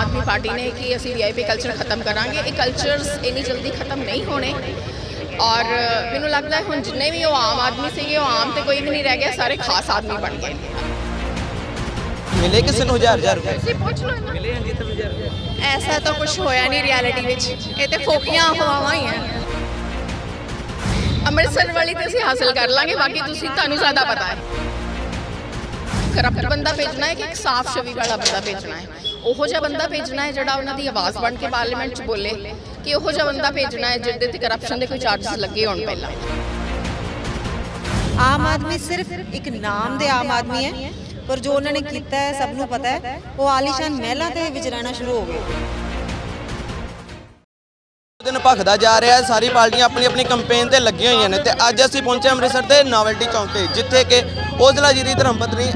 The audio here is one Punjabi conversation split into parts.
ਆਦਮੀ ਪਾਰਟੀ ਨੇ ਕਿ ਅਸੀਂ ਵੀਆਈਪੀ ਕਲਚਰ ਖਤਮ ਕਰਾਂਗੇ। ਇਹ ਕਲਚਰਸ ਇੰਨੀ ਜਲਦੀ ਖਤਮ ਨਹੀਂ ਹੋਣੇ। ਔਰ ਮੈਨੂੰ ਲੱਗਦਾ ਹੈ ਹੁਣ ਜਿੰਨੇ ਵੀ ਉਹ ਆਮ ਆਦਮੀ ਸੀਗੇ ਉਹ ਆਮ ਤੇ ਕੋਈ ਵੀ ਨਹੀਂ ਰਹਿ ਗਿਆ ਸਾਰੇ ਖਾਸ ਆਦਮੀ ਬਣ ਗਏ ਮਿਲੇ ਕਿਸੇ ਨੂੰ ਹਜ਼ਾਰ ਹਜ਼ਾਰ ਰੁਪਏ? ਤੁਸੀਂ ਪੁੱਛ ਲਓ ਨਾ। ਮਿਲੇ ਹਾਂਜੀ ਤਾਂ ਹਜ਼ਾਰ ਐਸਾ ਤਾਂ ਕੁਝ ਹੋਇਆ ਨਹੀਂ ਰਿਐਲਿਟੀ ਵਿੱਚ। ਇਹ ਤੇ ਫੋਕੀਆਂ ਅਫਵਾਹਾਂ ਹੀ ਹੈ ਅੰਮ੍ਰਿਤਸਰ ਵਾਲੀ ਤੇ ਅਸੀਂ ਹਾਸਲ ਕਰ ਲਾਂਗੇ ਬਾਕੀ ਤੁਸੀਂ ਤੁਹਾਨੂੰ ਜ਼ਿਆਦਾ ਪਤਾ ਹੈ। ਕਰਪਟ ਬੰਦਾ ਭੇਜਣਾ ਹੈ ਕਿ ਇੱਕ ਸਾਫ਼ ਛਵੀ ਵਾਲਾ ਬੰਦਾ ਭੇਜਣਾ ਹੈ। ਉਹੋ ਜਿਹਾ ਬੰਦਾ ਭੇਜਣਾ ਹੈ ਜਿਹੜਾ ਉਹਨਾਂ ਦੀ ਆਵਾਜ਼ ਬਣ ਕੇ ਪਾਰਲੀਮੈਂਟ 'ਚ ਬੋਲੇ ਕਿ ਉਹੋ ਜਿਹਾ ਬੰਦਾ ਭੇਜਣਾ ਹੈ ਜਿਹਦੇ ਤੇ ਕਰਪਸ਼ਨ ਦੇ ਕੋਈ ਚਾਰजेस ਲੱਗੇ ਹੋਣ ਪਹਿਲਾਂ। ਆਮ ਆਦਮੀ ਸਿਰਫ ਇੱਕ ਨਾਮ ਦੇ ਆਮ ਆਦਮੀ ਹੈ ਪਰ ਜੋ ਉਹਨਾਂ ਨੇ ਕੀਤਾ ਹੈ ਸਭ ਨੂੰ ਪਤਾ ਹੈ ਉਹ ਆਲੀਸ਼ਾਨ ਮਹਿਲਾਂ ਤੇ ਵਿਚਰਨਾ ਸ਼ੁਰੂ ਹੋ ਗਏ। ਦਿਨ ਭਖਦਾ ਜਾ ਰਿਹਾ ਹੈ ਸਾਰੀ ਪਾਰਟੀਆਂ ਆਪਣੀ ਆਪਣੀ ਕੈਂਪੇਨ ਤੇ ਲੱਗੀਆਂ ਹੋਈਆਂ ਨੇ ਤੇ ਅੱਜ ਅਸੀਂ ਪਹੁੰਚੇ ਅੰਮ੍ਰਿਤਸਰ ਦੇ ਨਾਵਲਟੀ ਚੌਂਕ ਤੇ ਜਿੱਥੇ ਕਿ ਔਜਲਾ ਜੀ ਦੀ ਧਰਮ ਪਤਨੀ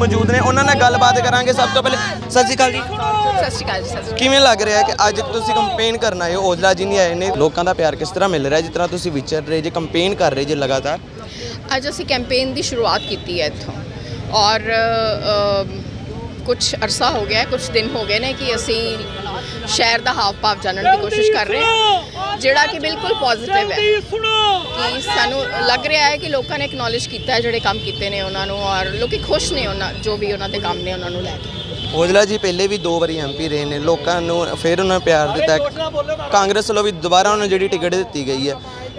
ਮੌਜੂਦ ਨੇ ਉਹਨਾਂ ਨਾਲ ਗੱਲਬਾਤ ਕਰਾਂਗੇ ਸਭ ਤੋਂ ਪਹਿਲੇ। ਸਤਿ ਸ਼੍ਰੀ ਅਕਾਲ ਜੀ। ਸਤਿ ਸ਼੍ਰੀ ਅਕਾਲ ਜੀ ਸਤਿ ਸ਼੍ਰੀ ਕਿਵੇਂ ਲੱਗ ਰਿਹਾ ਕਿ ਅੱਜ ਤੁਸੀਂ ਕੈਂਪੇਨ ਕਰਨ ਆਏ ਹੋ? ਔਜਲਾ ਜੀ ਨਹੀਂ ਆਏ ਨੇ। ਲੋਕਾਂ ਦਾ ਪਿਆਰ ਕਿਸ ਤਰ੍ਹਾਂ ਮਿਲ ਰਿਹਾ? ਜਿਸ ਤਰ੍ਹਾਂ ਤੁਸੀਂ ਵਿਚਰ ਰਹੇ ਜੇ ਕੈਂਪੇਨ ਕਰ ਰਹੇ ਜੇ ਲਗਾਤਾਰ। ਅਕਾਲ। ਅੱਜ ਅਸੀਂ ਕੈਂਪੇਨ ਦੀ ਸ਼ੁਰੂਆਤ ਕੀਤੀ ਹੈ ਇੱਥੋਂ। ਔਰ ਕੁਝ ਅਰਸਾ ਹੋ ਗਿਆ ਹੈ ਕੁਝ ਦਿਨ ਹੋ ਗਏ ਨੇ ਕਿ ਅਸੀਂ ਸ਼ਹਿਰ ਦਾ ਹਾਵ ਭਾਵ ਜਾਣਨ ਦੀ ਕੋਸ਼ਿਸ਼ ਕਰ ਰਹੇ ਹਾਂ ਜਿਹੜਾ ਕਿ ਬਿਲਕੁਲ ਪੋਜ਼ਿਟਿਵ ਹੈ। ਕਿ ਸਾਨੂੰ ਲੱਗ ਰਿਹਾ ਹੈ ਕਿ ਲੋਕਾਂ ਨੇ ਐਕਨੋਲਜ ਕੀਤਾ ਹੈ ਜਿਹੜੇ ਕੰਮ ਕੀਤੇ ਨੇ ਉਹਨਾਂ ਨੂੰ ਔਰ ਲੋਕੀ ਖੁਸ਼ ਨੇ ਉਹਨਾਂ ਜੋ ਵੀ ਉਹਨਾਂ ਦੇ ਕੰਮ ਨੇ ਉਹਨਾਂ ਨੂੰ ਲੈ ਕੇ। ਔਜਲਾ ਜੀ ਪਹਿਲੇ ਵੀ ਦੋ ਵਾਰੀ ਐਮਪੀ ਰਹੇ ਨੇ ਲੋਕਾਂ ਨੂੰ ਫਿਰ ਉਹਨਾਂ ਨੂੰ ਪਿਆਰ ਦਿੱਤਾ। ਕਾਂਗਰਸ ਵੱਲੋਂ ਵੀ ਦੁਬਾਰਾ ਉਹਨਾਂ ਨੂੰ ਜਿਹੜੀ ਟਿਕਟ ਦਿੱਤੀ ਗਈ ਹੈ।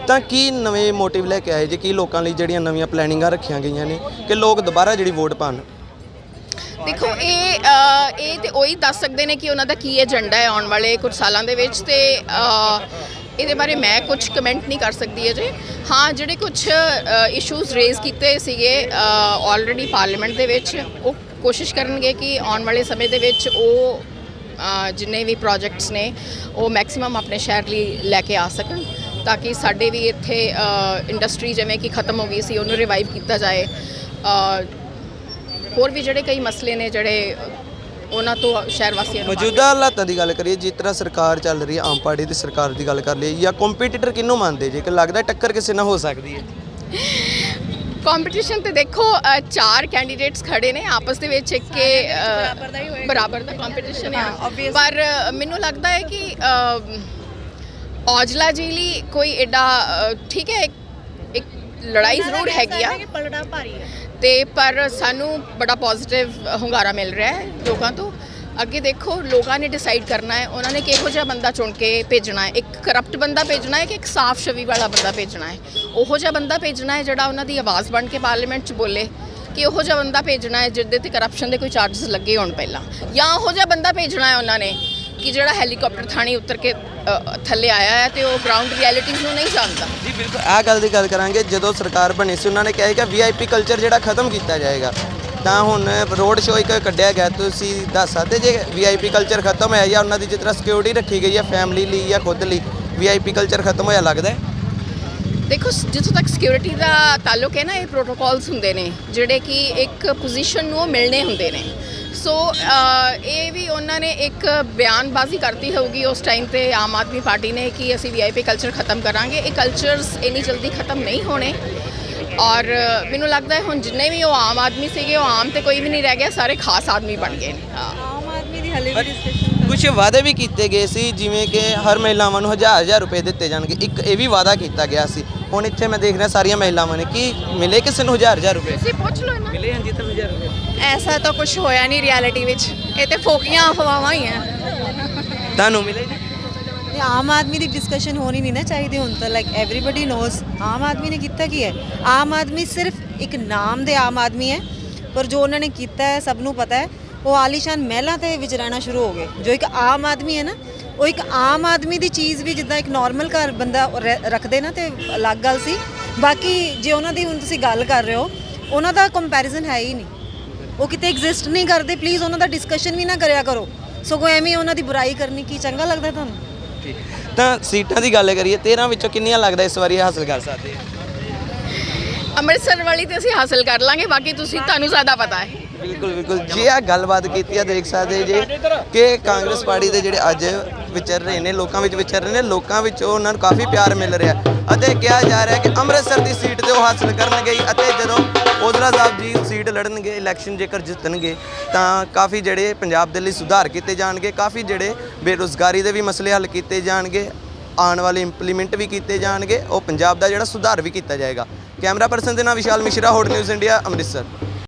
ਤਾਂ ਕੀ ਨਵੇਂ ਮੋਟਿਵ ਲੈ ਕੇ ਆਏ ਜੇ? ਕੀ ਲੋਕਾਂ ਲਈ ਜਿਹੜੀਆਂ ਨਵੀਆਂ ਪਲੈਨਿੰਗਾਂ ਰੱਖੀਆਂ ਗਈਆਂ ਨੇ? ਕਿ ਲੋਕ ਦੁਬਾਰਾ ਜਿਹੜੀ ਵੋਟ ਪਾਣ ਦੇਖੋ ਇਹ ਅ, ਇਹ ਤੇ ਉਹੀ ਦੱਸ ਸਕਦੇ ਨੇ ਕਿ ਉਹਨਾਂ ਦਾ ਕੀ ਏਜੰਡਾ ਹੈ ਆਉਣ ਵਾਲੇ ਕੁਝ ਸਾਲਾਂ ਦੇ ਵਿੱਚ ਤੇ ਅ, ਇਹਦੇ ਬਾਰੇ ਮੈਂ ਕੁਝ ਕਮੈਂਟ ਨਹੀਂ ਕਰ ਸਕਦੀ ਅਜੇ। ਹਾਂ ਜਿਹੜੇ ਕੁਝ ਇਸ਼ੂਜ਼ ਰੇਜ਼ ਕੀਤੇ ਸੀਗੇ ਆਲਰੇਡੀ ਪਾਰਲੀਮੈਂਟ ਦੇ ਵਿੱਚ ਉਹ ਕੋਸ਼ਿਸ਼ ਕਰਨਗੇ ਕਿ ਆਉਣ ਵਾਲੇ ਸਮੇਂ ਦੇ ਵਿੱਚ ਉਹ ਅ, ਜਿੰਨੇ ਵੀ ਪ੍ਰੋਜੈਕਟਸ ਨੇ ਉਹ ਮੈਕਸਿਮਮ ਆਪਣੇ ਸ਼ਹਿਰ ਲਈ ਲੈ ਕੇ ਆ ਸਕਣ ਤਾਂ ਕਿ ਸਾਡੇ ਵੀ ਇੱਥੇ ਇੰਡਸਟਰੀ ਜਿਵੇਂ ਕਿ ਖਤਮ ਹੋ ਗਈ ਸੀ ਉਹਨੂੰ ਰਿਵਾਈਵ ਕੀਤਾ ਜਾਏ। ਅ, ਹੋਰ ਵੀ ਜਿਹੜੇ ਕਈ ਮਸਲੇ ਨੇ ਜਿਹੜੇ ਉਹਨਾਂ ਤੋਂ ਸ਼ਹਿਰ ਵਾਸੀਆਂ ਨੂੰ ਮੌਜੂਦਾ ਹਾਲਾਤਾਂ ਦੀ ਗੱਲ ਕਰੀਏ ਜਿਸ ਤਰ੍ਹਾਂ ਸਰਕਾਰ ਚੱਲ ਰਹੀ ਹੈ ਆਮ ਪਾਰਟੀ ਦੀ ਸਰਕਾਰ ਦੀ ਗੱਲ ਕਰ ਲਈਏ ਜਾਂ ਕੰਪੀਟੀਟਰ ਕਿਹਨੂੰ ਮੰਨਦੇ? ਜੇ ਕਿ ਲੱਗਦਾ ਟੱਕਰ ਕਿਸੇ ਨਾਲ ਹੋ ਸਕਦੀ ਹੈ। ਕੰਪੀਟੀਸ਼ਨ ਤੇ ਦੇਖੋ ਅ, ਚਾਰ ਕੈਂਡੀਡੇਟਸ ਖੜੇ ਨੇ ਆਪਸ ਦੇ ਵਿੱਚ ਇੱਕ ਕੇ ਬਰਾਬਰ ਦਾ ਕੰਪੀਟੀਸ਼ਨ ਹੈ ਪਰ ਅ, ਮੈਨੂੰ ਲੱਗਦਾ ਹੈ ਕਿ ਅ, ਔਜਲਾ ਜੀ ਲਈ ਕੋਈ ਐਡਾ ਅ, ਠੀਕ ਹੈ ਇੱਕ ਇੱਕ ਲੜਾਈ ਜ਼ਰੂਰ ਹੈਗੀ ਆ। ਪਲੜਾ ਭਾਰੀ ਹੈ। ਤੇ ਪਰ ਸਾਨੂੰ ਬੜਾ ਪੋਜ਼ਿਟਿਵ ਹੁੰਗਾਰਾ ਮਿਲ ਰਿਹਾ ਹੈ ਲੋਕਾਂ ਤੋਂ। ਅੱਗੇ ਦੇਖੋ, ਲੋਕਾਂ ਨੇ ਡਿਸਾਈਡ ਕਰਨਾ ਹੈ, ਉਹਨਾਂ ਨੇ ਕਿਹੋ ਜਿਹਾ ਬੰਦਾ ਚੁਣ ਕੇ ਭੇਜਣਾ ਹੈ? ਇੱਕ ਕਰਪਟ ਬੰਦਾ ਭੇਜਣਾ ਹੈ ਕਿ ਇੱਕ ਸਾਫ਼ ਛਵੀ ਵਾਲਾ ਬੰਦਾ ਭੇਜਣਾ ਹੈ? ਉਹੋ ਜਿਹਾ ਬੰਦਾ ਭੇਜਣਾ ਹੈ ਜਿਹੜਾ ਉਹਨਾਂ ਦੀ ਆਵਾਜ਼ ਬਣ ਕੇ ਪਾਰਲੀਮੈਂਟ 'ਚ ਬੋਲੇ ਕਿ ਉਹੋ ਜਿਹਾ ਬੰਦਾ ਭੇਜਣਾ ਹੈ ਜਿਹਦੇ ਤੇ ਕਰਪਸ਼ਨ ਦੇ ਕੋਈ ਚਾਰजेस ਲੱਗੇ ਹੋਣ ਪਹਿਲਾਂ। ਜਾਂ ਉਹੋ ਜਿਹਾ ਬੰਦਾ ਭੇਜਣਾ ਹੈ ਉਹਨਾਂ ਨੇ ਕਿ ਜਿਹੜਾ ਹੈਲੀਕਾਪਟਰ ਥਾਣੀ ਉਤਰ ਕੇ ਅ, ਥੱਲੇ ਆਇਆ ਹੈ ਤੇ ਉਹ ਗਰਾਊਂਡ ਰਿਐਲਿਟੀਜ਼ ਨੂੰ ਨਹੀਂ ਜਾਣਦਾ। ਜੀ ਬਿਲਕੁਲ। ਇਹ ਗੱਲ ਦੀ ਗੱਲ ਕਰਾਂਗੇ ਜਦੋਂ ਸਰਕਾਰ ਬਣੀ ਸੀ ਉਹਨਾਂ ਨੇ ਕਿਹਾ ਸੀ ਕਿ ਵੀਆਈਪੀ ਕਲਚਰ ਜਿਹੜਾ ਖਤਮ ਕੀਤਾ ਜਾਏਗਾ। ਤਾਂ ਹੁਣ ਰੋਡ ਸ਼ੋਅ ਇੱਕ ਕੱਢਿਆ ਗਿਆ ਤੁਸੀਂ ਦੱਸ ਸਕਦੇ ਜੇ ਵੀਆਈਪੀ ਕਲਚਰ ਖਤਮ ਹੋਇਆ ਜਾਂ ਉਹਨਾਂ ਦੀ ਜਿਸ ਤਰ੍ਹਾਂ ਸਿਕਿਉਰਿਟੀ ਰੱਖੀ ਗਈ ਹੈ ਫੈਮਿਲੀ ਲਈ ਜਾਂ ਖੁਦ ਲਈ ਵੀਆਈਪੀ ਕਲਚਰ ਖਤਮ ਹੋਇਆ ਲੱਗਦਾ ਹੈ? ਦੇਖੋ ਸ- ਜਿੱਥੋਂ ਤੱਕ ਸਿਕਿਉਰਿਟੀ ਦਾ ਤਾਲੁਕ ਹੈ ਨਾ ਇਹ ਪ੍ਰੋਟੋਕਾਲਸ ਹੁੰਦੇ ਨੇ ਜਿਹੜੇ ਕਿ ਇੱਕ ਪੋਜੀਸ਼ਨ ਨੂੰ ਉਹ ਮਿਲਣੇ ਹੁੰਦੇ ਨੇ। ਸੋ ਅ, ਇਹ ਵੀ ਉਹਨਾਂ ਨੇ ਇੱਕ ਬਿਆਨਬਾਜ਼ੀ ਕਰਤੀ ਹੋਊਗੀ ਉਸ ਟਾਈਮ ਤੇ ਆਮ ਆਦਮੀ ਪਾਰਟੀ ਨੇ ਕਿ ਅਸੀਂ ਵੀਆਈਪੀ ਕਲਚਰ ਖਤਮ ਕਰਾਂਗੇ। ਇਹ ਕਲਚਰਸ ਇੰਨੀ ਜਲਦੀ ਖਤਮ ਨਹੀਂ ਹੋਣੇ। ਔਰ ਮੈਨੂੰ ਲੱਗਦਾ ਹੈ ਹੁਣ ਜਿੰਨੇ ਵੀ ਉਹ ਆਮ ਆਦਮੀ ਸੀਗੇ ਉਹ ਆਮ ਤੇ ਕੋਈ ਵੀ ਨਹੀਂ ਰਹਿ ਗਿਆ ਸਾਰੇ ਖਾਸ ਆਦਮੀ ਬਣ ਗਏ ਨੇ। ਹਾਂ। ਆਮ ਆਦਮੀ ਦੀ ਹਲੇ ਵੀ ਡਿਸਕਸ਼ਨ ਕੁਝ ਵਾਅਦੇ ਵੀ ਕੀਤੇ ਗਏ ਸੀ ਜਿਵੇਂ ਕਿ ਹਰ ਮਹਿਲਾਵਾਂ ਨੂੰ ਹਜ਼ਾਰ ਹਜ਼ਾਰ ਰੁਪਏ ਦਿੱਤੇ ਜਾਣਗੇ। ਇੱਕ ਇਹ ਵੀ ਵਾਅਦਾ ਕੀਤਾ ਗਿਆ ਸੀ। ਹੁਣ ਇੱਥੇ ਮੈਂ ਦੇਖ ਰਿਹਾ ਸਾਰੀਆਂ ਮਹਿਲਾਵਾਂ ਨੇ ਕੀ ਮਿਲੇ ਕਿਸੇ ਨੂੰ ਹਜ਼ਾਰ ਹਜ਼ਾਰ ਰੁਪਏ? ਤੁਸੀਂ ਪੁੱਛ ਲਓ ਨਾ। ਮਿਲੇ ਹਾਂਜੀ ਤਾਂ ਹਜ਼ਾਰ ਰੁਪਏ। ਐਸਾ ਤਾਂ ਕੁਝ ਹੋਇਆ ਨਹੀਂ ਰਿਐਲਿਟੀ ਵਿੱਚ। ਇਹ ਤੇ ਫੋਕੀਆਂ ਅਫਵਾਹਾਂ ਹੀ ਹੈ ਤੁਹਾਨੂੰ ਮਿਲੇ ਜੀ? ਤੇ ਆਮ ਆਦਮੀ ਦੀ ਡਿਸਕਸ਼ਨ ਹੋਣੀ ਨਹੀਂ ਨਾ ਚਾਹੀਦੀ ਹੁਣ ਤਾਂ like everybody knows Aam Aadmi ਨੇ ਕੀਤਾ ਕੀ ਹੈ ਆਮ ਆਦਮੀ ਸਿਰਫ ਇੱਕ ਨਾਮ ਦੇ ਆਮ ਆਦਮੀ ਹੈ ਪਰ ਜੋ ਉਹਨਾਂ ਨੇ ਕੀਤਾ ਹੈ ਸਭ ਨੂੰ ਪਤਾ ਹੈ ਉਹ ਆਲੀਸ਼ਾਨ ਮਹਿਲਾਂ ਤੇ ਵਿਚਰਨਾ ਸ਼ੁਰੂ ਹੋ ਗਏ। ਜੋ ਇੱਕ ਆਮ ਆਦਮੀ ਹੈ ਨਾ ਉਹ ਇੱਕ ਆਮ ਆਦਮੀ ਦੀ ਚੀਜ਼ ਵੀ ਜਿੱਦਾਂ ਇੱਕ ਨਾਰਮਲ ਘਰ ਬੰਦਾ ਰੱਖਦੇ ਨਾ ਤੇ ਅਲੱਗ ਗੱਲ ਸੀ। ਬਾਕੀ ਜੇ ਉਹਨਾਂ ਦੀ ਹੁਣ ਤੁਸੀਂ ਗੱਲ ਕਰ ਰਹੇ ਹੋ ਉਹਨਾਂ ਦਾ ਕੰਪੈਰੀਜ਼ਨ ਹੈ ਹੀ ਨਹੀਂ। ਉਹ ਕਿਤੇ ਐਗਜ਼ਿਸਟ ਨਹੀਂ ਕਰਦੇ ਪਲੀਜ਼ ਉਹਨਾਂ ਦਾ ਡਿਸਕਸ਼ਨ ਵੀ ਨਾ ਕਰਿਆ ਕਰੋ। ਸਗੋਂ ਐਵੇਂ ਉਹਨਾਂ ਦੀ ਬੁਰਾਈ ਕਰਨੀ ਕੀ ਚੰਗਾ ਲੱਗਦਾ ਤੁਹਾਨੂੰ? ਠੀਕ। ਤਾਂ ਸੀਟਾਂ ਦੀ ਗੱਲ ਕਰੀਏ 13 ਵਿੱਚੋਂ ਕਿੰਨੀਆਂ ਲੱਗਦਾ ਇਸ ਵਾਰੀ ਹਾਸਲ ਕਰ ਸਕਦੇ? ਆ ਅੰਮ੍ਰਿਤਸਰ ਵਾਲੀ ਤੇ ਅਸੀਂ ਹਾਸਲ ਕਰ ਲਾਂਗੇ ਬਾਕੀ ਤੁਸੀਂ ਤੁਹਾਨੂੰ ਜ਼ਿਆਦਾ ਪਤਾ ਹੈ। ਬਿਲਕੁਲ ਬਿਲਕੁਲ। ਜੇ ਆ ਗੱਲਬਾਤ ਕੀਤੀ ਆ ਦੇਖ ਸਕਦੇ ਜੇ ਕਿ ਕਾਂਗਰਸ ਪਾਰਟੀ ਦੇ ਜਿਹੜੇ ਅੱਜ ਵਿਚਰ ਰਹੇ ਨੇ ਲੋਕਾਂ ਵਿੱਚ ਵਿਚਰ ਰਹੇ ਨੇ ਲੋਕਾਂ ਵਿੱਚ ਉਹਨਾਂ ਨੂੰ ਕਾਫੀ ਪਿਆਰ ਮਿਲ ਰਿਹਾ। ਅਤੇ ਕਿਹਾ ਜਾ ਰਿਹਾ ਕਿ ਅੰਮ੍ਰਿਤਸਰ ਦੀ ਸੀਟ ਤੇ ਉਹ ਹਾਸਲ ਕਰਨਗੇ ਹੀ ਅਤੇ ਜਦੋਂ ਔਜਲਾ ਸਾਹਿਬ ਜੀ ਸੀਟ ਲੜਨਗੇ ਇਲੈਕਸ਼ਨ ਜੇਕਰ ਜਿੱਤਣਗੇ, ਤਾਂ ਕਾਫੀ ਜਿਹੜੇ ਪੰਜਾਬ ਦੇ ਲਈ ਸੁਧਾਰ ਕੀਤੇ ਜਾਣਗੇ, ਕਾਫੀ ਜਿਹੜੇ ਬੇਰੁਜ਼ਗਾਰੀ ਦੇ ਵੀ ਮਸਲੇ ਹੱਲ ਕੀਤੇ ਜਾਣਗੇ, ਆਉਣ ਵਾਲੇ ਇੰਪਲੀਮੈਂਟ ਵੀ ਕੀਤੇ ਜਾਣਗੇ, ਉਹ ਪੰਜਾਬ ਦਾ ਜਿਹੜਾ ਸੁਧਾਰ ਵੀ ਕੀਤਾ ਜਾਏਗਾ। ਕੈਮਰਾ ਪਰਸਨ ਦੇ ਨਾਲ Vishal Mishra hot news India, Amritsar.